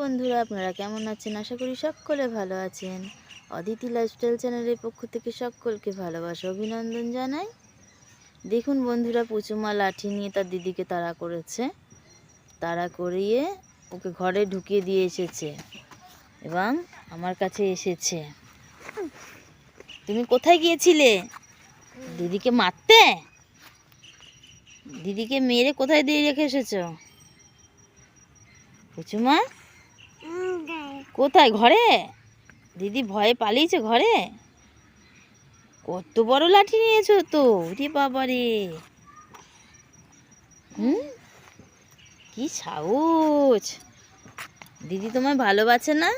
বন্ধুরা, আপনারা কেমন আছেন? আশা করি সকলে ভালো আছেন। অদিতি লাইফস্টাইল চ্যানেলের পক্ষ থেকে সকলকে ভালোবাসা, অভিনন্দন জানাই। দেখুন বন্ধুরা পুচুমা লাঠি নিয়ে তার দিদিকে তাড়া করেছে। তাড়া করিয়ে ওকে ঘরে ঢুকিয়ে দিয়ে এসেছে এবং আমার কাছে এসেছে। তুমি কোথায় গিয়েছিলে? দিদিকে মারতে? দিদিকে মেরে কোথায় দিয়ে রেখে এসেছ? পুচুমা? কোথায়? ঘরে? দিদি ভয়ে পালিয়েছে ঘরে? কত বড় লাঠি নিয়েছো তো? রে বাবা রে হুম? কি সাহস। দিদি তোমায় ভালোবাসে না?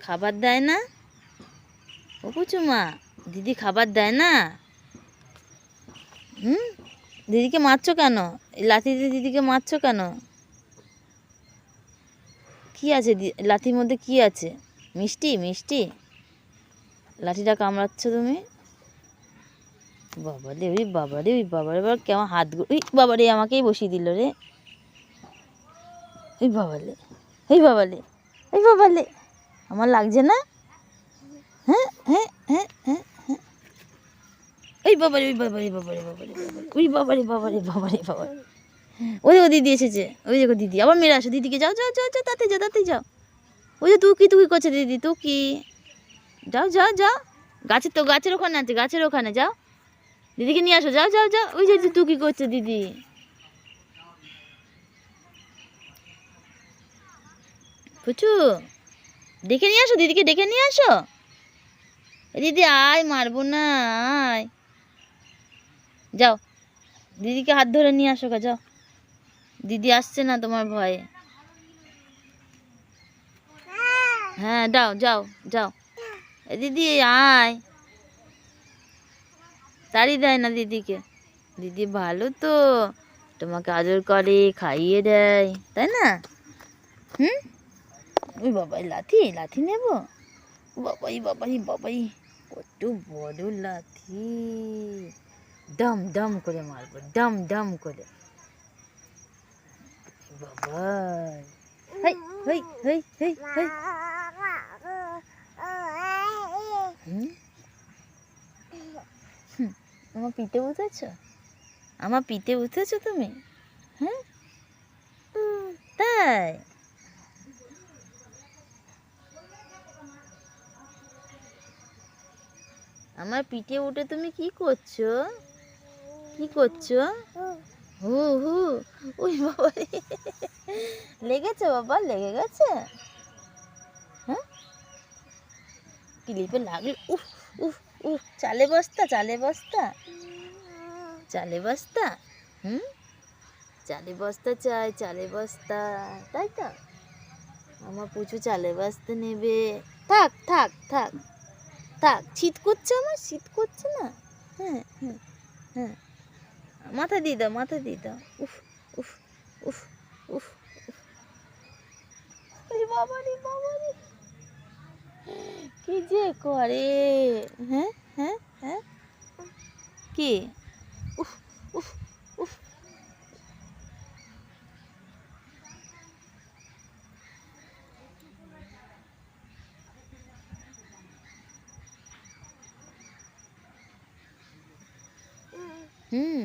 খাবার দেয় না? ও পুচুমা, দিদি খাবার দেয় না? হুম? দিদিকে মারছো কেন? এই লাঠি দিদিকে মারছো কেন? কি আছে লাঠির মধ্যে কি আছে? মিষ্টি মিষ্টি। লাঠিটা কামড়াচ্ছ তুমি? বাবা রে ওই বাবা রে ওই বাবা রে বাবা কেমন হাত ওই বাবা রে আমাকেই বসিয়ে দিল রে। ওই বাবা রে ওই বাবা রে ওই বাবা রে আমার লাগছে না? হ্যাঁ হ্যাঁ হ্যাঁ হ্যাঁ হ্যাঁ। ওই বাবা রে ওই বাবা রে বাবা রে বাবা রে বাবা রে ওই বাবা রে বাবা রে বাবা রে বাবা রে। ওই দেখো দিদি এসেছে। ওই দেখো দিদি। আবার মেরে আসো। দিদিকে যাও যাও যাও যাও, তাতে যাও তাতে যাও। ওই যে তুকি তুকি করছে দিদি, তুকি। যাও যাও যাও। গাছের তো গাছের ওখানে আছে, গাছের ওখানে যাও। দিদিকে নিয়ে আসো, যাও যাও যাও। ওই যে তুকি করছে দিদি। পুচু ডেকে নিয়ে আসো, দিদিকে ডেকে নিয়ে আসো। দিদি, আয়, মারবো না, আয়। যাও। দিদিকে হাত ধরে নিয়ে আসো গা, যাও। দিদি আসছে না তোমার ভয়ে। হ্যাঁ যাও যাও। যাও দিদি, আয়। তাড়ি দেয় না দিদিকে। দিদি ভালো তো। তোমাকে আদর করে, খাইয়ে দেয়, তাই না? হুম? ওই বাবাই লাথি লাথি নেব? বাবাই বাবাই বাবাই, কত বড় লাথি। দম দম করে মারবো, দম দম করে। বাবাই হেই হেই হেই হেই হেই হুম? হুম, আমার পিঠে উঠেছ আমার পিঠে উঠেছ তুমি হ্যাঁ তাই আমার পিঠে উঠে তুমি কি করছ কি করছ হু হু। ওই বাবা লেগেছে বাবা, লেগে গেছে। হ্যাঁ? ক্লিপে লাগল। উফ উফ উফ। চালে বস্তা চালে বস্তা। চালে বস্তা। হুম? চালে বস্তা চাই, চালে বস্তা। তাই তো? আমার পুচু চালে বস্তা নেবে। থাক থাক থাক। থাক। শীত করছে আমার? শীত করছে না? হ্যাঁ হ্যাঁ হ্যাঁ। মাথা দিয়ে দাও, মাথা দিয়ে দাও। উফ উফ উফ উফ উফ। বাবা রে। কি যে করে? হ্যাঁ হ্যাঁ হ্যাঁ। কি? উফ উফ উফ। হুম।